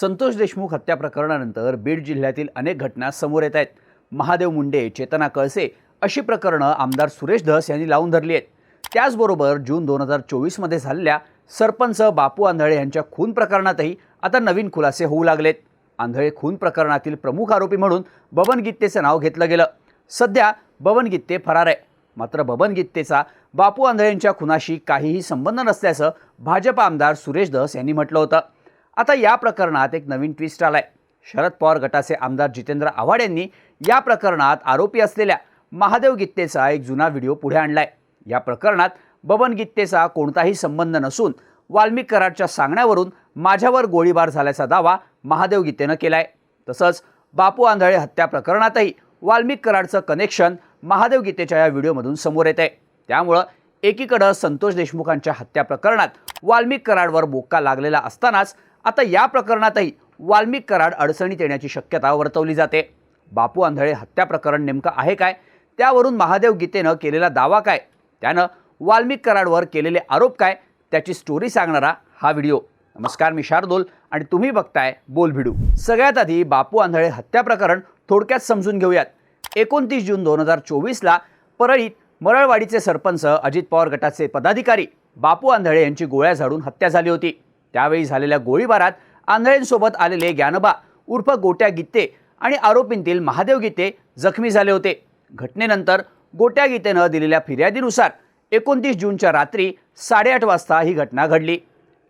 संतोष देशमुख हत्या प्रकरणानंतर बीड जिल्ह्यातील अनेक घटना समोर येत आहेत. महादेव मुंडे चेतना कळसे अशी प्रकरणं आमदार सुरेश धस यांनी लावून धरली आहेत. त्याचबरोबर जून दोन हजार चोवीसमध्ये झालेल्या सरपंच बापू आंधळे यांच्या खून प्रकरणातही आता नवीन खुलासे होऊ लागलेत. आंधळे खून प्रकरणातील प्रमुख आरोपी म्हणून बबन गित्तेचं नाव घेतलं गेलं. सध्या बबन गित्ते फरार आहे. मात्र बबन गित्तेचा बापू आंधळेंच्या खुनाशी काहीही संबंध नसल्याचं भाजप आमदार सुरेश धस यांनी म्हटलं होतं. आता या प्रकरणात एक नवीन ट्विस्ट आलाय. शरद पवार गटाचे आमदार जितेंद्र आव्हाड यांनी या प्रकरणात आरोपी असलेल्या महादेव गित्तेचा एक जुना व्हिडिओ पुढे आणलाय. या प्रकरणात बबन गित्तेचा कोणताही संबंध नसून वाल्मिक कराडच्या सांगण्यावरून माझ्यावर गोळीबार झाल्याचा दावा महादेव गित्तेनं केलाय. तसंच बापू आंधळे हत्या प्रकरणातही वाल्मिक कराडचं कनेक्शन महादेव गीतेच्या या व्हिडिओमधून समोर येत आहे त्यामुळं एकीकडं संतोष देशमुखांच्या हत्या प्रकरणात वाल्मिक कराडवर बोक्का लागलेला असतानाच आता या प्रकरणातही वाल्मिक कराड अडचणीत येण्याची शक्यता वर्तवली जाते. बापू आंधळे हत्या प्रकरण नेमकं आहे काय? त्यावरून महादेव गीतेनं केलेला दावा काय? त्यानं वाल्मिक कराडवर केलेले आरोप काय? त्याची स्टोरी सांगणारा हा व्हिडिओ. नमस्कार मी शार्दोल आणि तुम्ही बघताय बोल भिडू. सगळ्यात आधी बापू आंधळे हत्या प्रकरण थोडक्यात समजून घेऊयात. एकोणतीस जून दोन हजार चोवीसला परळीत मरळवाडीचे सरपंच अजित पवार गटाचे पदाधिकारी बापू आंधळे यांची गोळ्या झाडून हत्या झाली होती. त्यावेळी झालेल्या गोळीबारात आंधळेंसोबत आलेले ज्ञानोबा उर्फ गोट्या गीते आणि आरोपींतील महादेव गीते जखमी झाले होते. घटनेनंतर गोट्या गीतेनं दिलेल्या फिर्यादीनुसार एकोणतीस जूनच्या रात्री साडेआठ वाजता ही घटना घडली.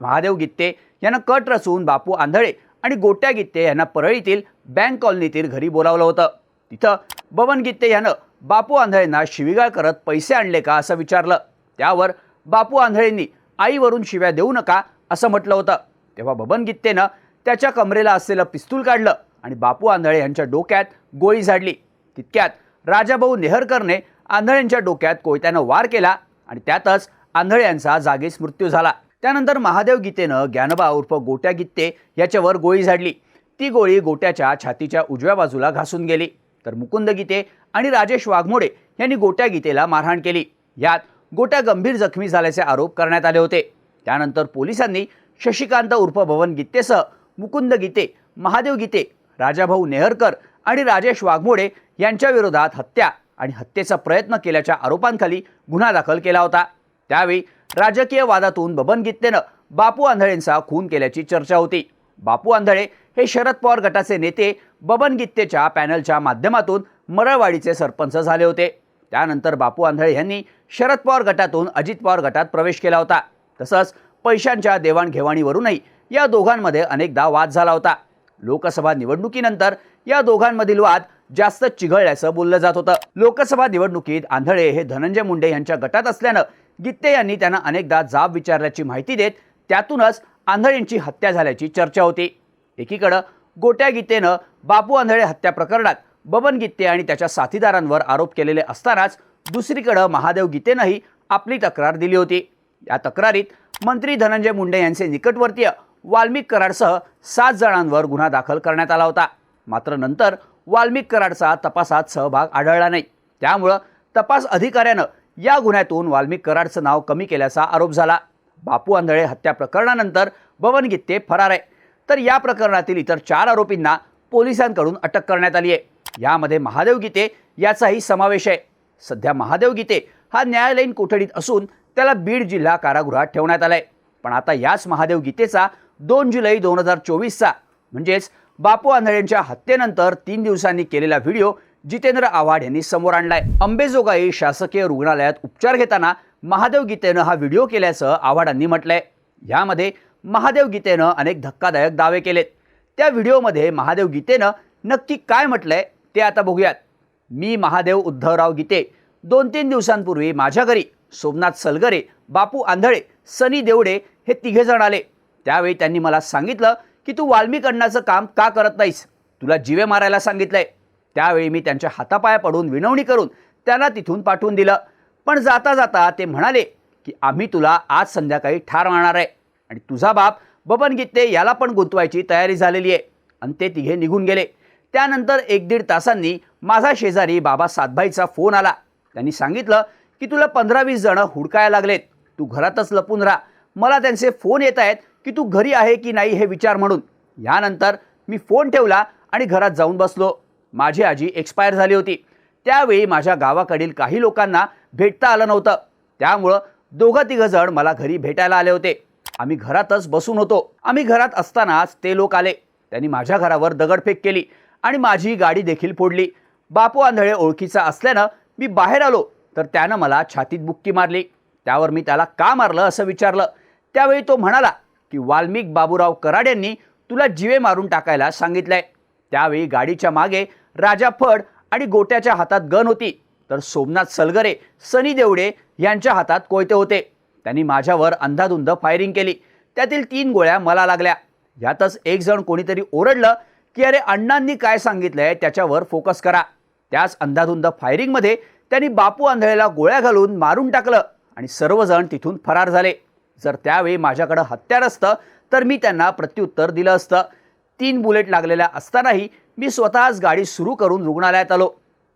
महादेव गित्ते यांना कट रचून बापू आंधळे आणि गोट्या गित्ते यांना परळीतील बँक कॉलनीतील घरी बोलावलं होतं. तिथं बबन गित्ते यानं बापू आंधळेंना शिवीगाळ करत पैसे आणले का असं विचारलं. त्यावर बापू आंधळेंनी आईवरून शिव्या देऊ नका असं म्हटलं होतं. तेव्हा बबन गित्तेनं त्याच्या कमरेला असलेलं पिस्तूल काढलं आणि बापू आंधळे यांच्या डोक्यात गोळी झाडली. तितक्यात राजाभाऊ नेहरकरने आंधळ्यांच्या डोक्यात कोयत्यानं वार केला आणि त्यातच आंधळे यांचा जागीच मृत्यू झाला. त्यानंतर महादेव गीतेनं ज्ञानबा उर्फ गोट्या गित्ते याच्यावर गोळी झाडली. ती गोळी गोट्याच्या छातीच्या उजव्या बाजूला घासून गेली. तर मुकुंद गीते आणि राजेश वाघमोडे यांनी गोट्या गीतेला मारहाण केली. यात गोट्या गंभीर जखमी झाल्याचे आरोप करण्यात आले होते. त्यानंतर पोलिसांनी शशिकांत उर्फ भवन गीतेसह मुकुंद गीते महादेव गीते राजाभाऊ नेहरकर आणि राजेश वाघमोडे यांच्या विरोधात हत्या आणि हत्येचा प्रयत्न केल्याच्या आरोपांखाली गुन्हा दाखल केला होता. त्यावेळी राजकीय वादातून बबन गीतेनं बापू आंधळेंचा खून केल्याची चर्चा होती. बापू आंधळे हे शरद पवार गटाचे नेते बबन गीतेच्या पॅनलच्या माध्यमातून मरळवाडीचे सरपंच झाले होते. त्यानंतर बापू आंधळे यांनी शरद पवार गटातून अजित पवार गटात प्रवेश केला होता. तसंच पैशांच्या देवाणघेवाणीवरूनही या दोघांमध्ये अनेकदा वाद झाला होता. लोकसभा निवडणुकीनंतर या दोघांमधील वाद जास्त चिघळल्याचं बोललं जात होतं. लोकसभा निवडणुकीत आंधळे हे धनंजय मुंडे यांच्या गटात असल्यानं गित्ते यांनी त्यांना अनेकदा जाब विचारल्याची माहिती देत त्यातूनच आंधळेंची हत्या झाल्याची चर्चा होती. एकीकडं गोट्या गीतेनं बापू आंधळे हत्या प्रकरणात बबन गित्ते आणि त्याच्या साथीदारांवर आरोप केलेले असतानाच दुसरीकडं महादेव गीतेनंही आपली तक्रार दिली होती. या तक्रारीत मंत्री धनंजय मुंडे यांचे निकटवर्तीय वाल्मिक कराडसह सात जणांवर गुन्हा दाखल करण्यात आला होता. मात्र नंतर वाल्मिक कराडचा तपासात सहभाग आढळला नाही. त्यामुळं तपास अधिकाऱ्यानं या गुन्ह्यातून वाल्मिक कराडचं नाव कमी केल्याचा आरोप झाला. बापू आंधळे हत्या प्रकरणानंतर बबन गित्ते फरार आहे. तर या प्रकरणातील इतर चार आरोपींना पोलिसांकडून अटक करण्यात आली आहे. यामध्ये महादेव गीते याचाही समावेश आहे. सध्या महादेव गीते हा न्यायालयीन कोठडीत असून त्याला बीड जिल्हा कारागृहात ठेवण्यात आलाय. पण आता याच महादेव गीतेचा दोन जुलै दोन हजार चोवीसचा म्हणजेच बापू आंधळेंच्या हत्येनंतर तीन दिवसांनी केलेला व्हिडिओ जितेंद्र आव्हाड यांनी समोर आणलाय. अंबेजोगाई शासकीय रुग्णालयात उपचार घेताना महादेव गीतेनं हा व्हिडिओ केल्याचं आव्हाडांनी म्हटलंय. यामध्ये महादेव गीतेनं अनेक धक्कादायक दावे केलेत. त्या व्हिडिओमध्ये महादेव गीतेनं नक्की काय म्हटलंय ते आता बघूयात. मी महादेव उद्धवराव गीते. दोन तीन दिवसांपूर्वी माझ्या घरी. सोमनाथ सलगरे बापू आंधळे सनी देवडे हे तिघेजण आले. त्यावेळी त्यांनी मला सांगितलं की तू वाल्मिक काम का करत नाहीस? तुला जिवे मारायला सांगितलंय. त्यावेळी मी त्यांच्या हातापाया पडून विनवणी करून त्यांना तिथून पाठवून दिलं. पण जाता जाता ते म्हणाले की आम्ही तुला आज संध्याकाळी ठार मारणार आहे आणि तुझा बाप बबन गीते याला पण गुंतवायची तयारी झालेली आहे. आणि ते तिघे निघून गेले. त्यानंतर एक दीड तासांनी माझा शेजारी बाबा सातभाईचा फोन आला. त्यांनी सांगितलं की तुला पंधरा वीस जणं हुडकायला लागलेत. तू घरातच लपून राहा. मला त्यांचे फोन येत आहेत की तू घरी आहे की नाही हे विचार म्हणून. यानंतर मी फोन ठेवला आणि घरात जाऊन बसलो. माझी आजी एक्सपायर झाली होती. त्यावेळी माझ्या गावाकडील काही लोकांना भेटता आलं नव्हतं. त्यामुळं दोघं तिघं जण मला घरी भेटायला आले होते. आम्ही घरातच बसून होतो. आम्ही घरात असतानाच ते लोक आले. त्यांनी माझ्या घरावर दगडफेक केली आणि माझी गाडी देखील फोडली. बापू आंधळे ओळखीचा असल्यानं मी बाहेर आलो. तर त्यानं मला छातीत बुक्की मारली. त्यावर मी त्याला का मारलं असं विचारलं. त्यावेळी तो म्हणाला की वाल्मिक बाबूराव कराड यांनी तुला जिवे मारून टाकायला सांगितलंय. त्यावेळी गाडीच्या मागे राजा फड आणि गोट्याच्या हातात गन होती. तर सोमनाथ सलगरे सनी देवडे यांच्या हातात कोयते होते. त्यांनी माझ्यावर अंधाधुंद फायरिंग केली. त्यातील तीन गोळ्या मला लागल्या. यातच एक जण कोणीतरी ओरडलं की अरे अण्णांनी काय सांगितलंय? त्याच्यावर फोकस करा. त्याच अंधाधुंद फायरिंगमध्ये त्यांनी बापू आंधळेला गोळ्या घालून मारून टाकलं आणि सर्वजण तिथून फरार झाले. जर त्यावेळी माझ्याकडं हत्यार असतं तर मी त्यांना प्रत्युत्तर दिलं असतं. तीन बुलेट लागलेल्या असतानाही मी स्वतःच गाडी सुरू करून रुग्णालयात आलो.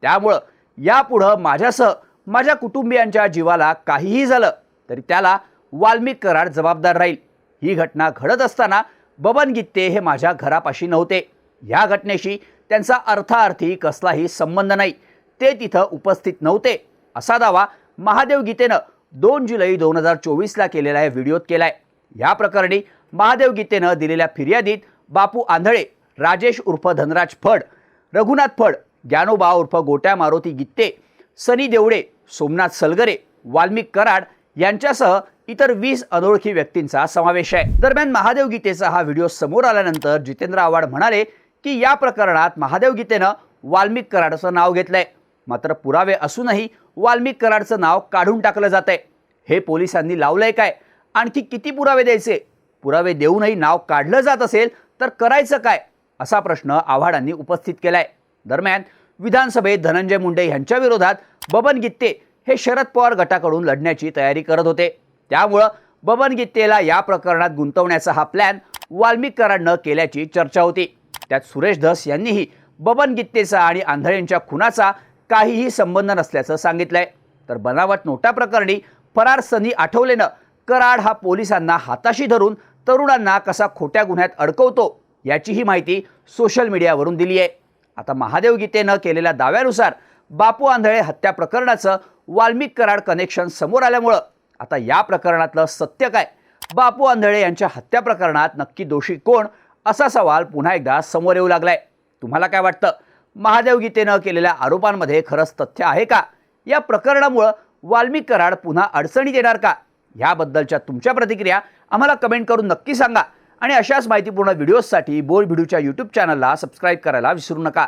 त्यामुळं यापुढं माझ्यासह माझ्या कुटुंबियांच्या जीवाला काहीही झालं तरी त्याला वाल्मिक करार जबाबदार राहील. ही घटना घडत असताना बबन गित्ते हे माझ्या घरापाशी नव्हते. ह्या घटनेशी त्यांचा अर्थार्थी कसलाही संबंध नाही. ते तिथं उपस्थित नव्हते. असा दावा महादेव गीतेनं दोन जुलै दोन हजार चोवीसला केलेल्या व्हिडिओत केलाय. या प्रकरणी महादेव गीतेनं दिलेल्या फिर्यादीत बापू आंधळे राजेश उर्फ धनराज फड रघुनाथ फड ज्ञानोबा उर्फ गोट्या मारुती गित्ते सनी देवडे सोमनाथ सलगरे वाल्मिक कराड यांच्यासह इतर वीस अनोळखी व्यक्तींचा समावेश आहे. दरम्यान महादेव गीतेचा हा व्हिडिओ समोर आल्यानंतर जितेंद्र आव्हाड म्हणाले की या प्रकरणात महादेव गीतेनं वाल्मिक कराडचं नाव घेतलंय. मात्र पुरावे असूनही वाल्मिक कराडचं नाव काढून टाकलं जात आहे हे पोलिसांनी लावलंय काय? आणखी किती पुरावे द्यायचे? पुरावे देऊनही नाव काढलं जात असेल तर करायचं काय? असा प्रश्न आव्हाडांनी उपस्थित केलाय. दरम्यान विधानसभेत धनंजय मुंडे यांच्या विरोधात बबन गित्ते हे शरद पवार गटाकडून लढण्याची तयारी करत होते. त्यामुळं बबन गित्तेला या प्रकरणात गुंतवण्याचा हा प्लॅन वाल्मिक कराडनं केल्याची चर्चा होती. त्यात सुरेश धस यांनीही बबन गित्तेचा आणि आंधळेंच्या खुनाचा काहीही संबंध नसल्याचं सांगितलंय. तर बनावट नोटा प्रकरणी फरार सनी आठवलेनं कराड हा पोलिसांना हाताशी धरून तरुणांना कसा खोट्या गुन्ह्यात अडकवतो याचीही माहिती सोशल मीडियावरून दिली आहे आता महादेव गीतेनं केलेल्या दाव्यानुसार बापू आंधळे हत्या प्रकरणाचं वाल्मिक कराड कनेक्शन समोर आल्यामुळं आता या प्रकरणातलं सत्य काय? बापू आंधळे यांच्या हत्या प्रकरणात नक्की दोषी कोण? असा सवाल पुन्हा एकदा समोर येऊ लागलाय. तुम्हाला काय वाटतं? महादेव गीतेनं केलेल्या आरोपांमध्ये खरंच तथ्य आहे का? या प्रकरणामुळं वाल्मिक कराड पुन्हा अडचणीत येणार का? ह्याबद्दलच्या तुमच्या प्रतिक्रिया आम्हाला कमेंट करून नक्की सांगा. आणि अशाच माहितीपूर्ण व्हिडिओजसाठी बोल व्हिडिओच्या यूट्यूब चॅनलला सबस्क्राईब करायला विसरू नका.